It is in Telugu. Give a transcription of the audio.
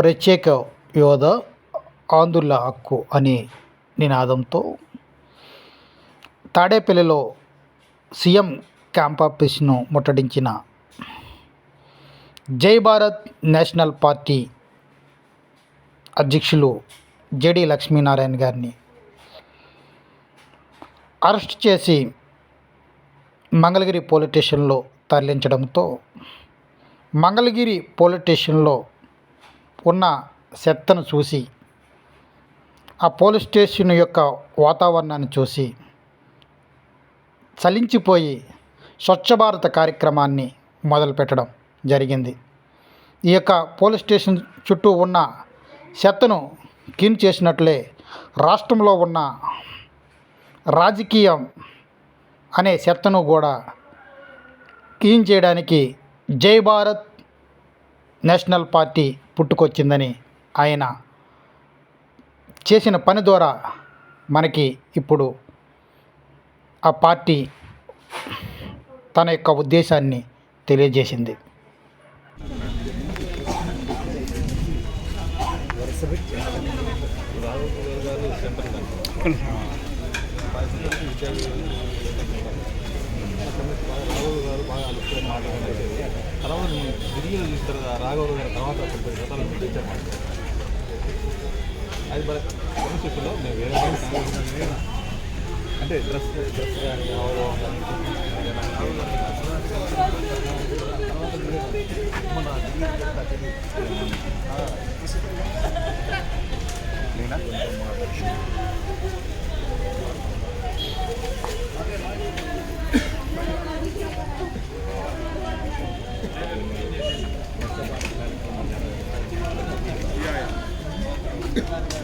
ప్రత్యేక యోధ ఆంధ్రుల హక్కు అనే నినాదంతో తాడేపల్లిలో సీఎం క్యాంప్ ఆఫీస్ను ముట్టడించిన జై భారత్ నేషనల్ పార్టీ అధ్యక్షులు జేడి లక్ష్మీనారాయణ గారిని అరెస్ట్ చేసి మంగళగిరి పోలీస్ స్టేషన్లో తరలించడంతో మంగళగిరి పోలీస్ స్టేషన్లో ఉన్న చెత్తను చూసి ఆ పోలీస్ స్టేషన్ యొక్క వాతావరణాన్ని చూసి చలించిపోయి స్వచ్ఛ భారత కార్యక్రమాన్ని మొదలుపెట్టడం జరిగింది. ఈ యొక్క పోలీస్ స్టేషన్ చుట్టూ ఉన్న చెత్తను క్లీన్ చేసినట్లే రాష్ట్రంలో ఉన్న రాజకీయం అనే చెత్తను కూడా క్లీన్ చేయడానికి జై భారత్ నేషనల్ పార్టీ పుట్టుకొచ్చిందని ఆయన చేసిన పని ద్వారా మనకి ఇప్పుడు ఆ పార్టీ తన యొక్క ఉద్దేశాన్ని తెలియజేసింది. తర్వాత తిరిగి చూస్తారు రాఘవ గారి తర్వాత అప్పుడు గతాలు తెచ్చారు. అది మరి పరిస్థితుల్లో మేము వేరే అంటే డ్రెస్ డ్రెస్ కానీ హావభావం కానీ మన Yeah, yeah.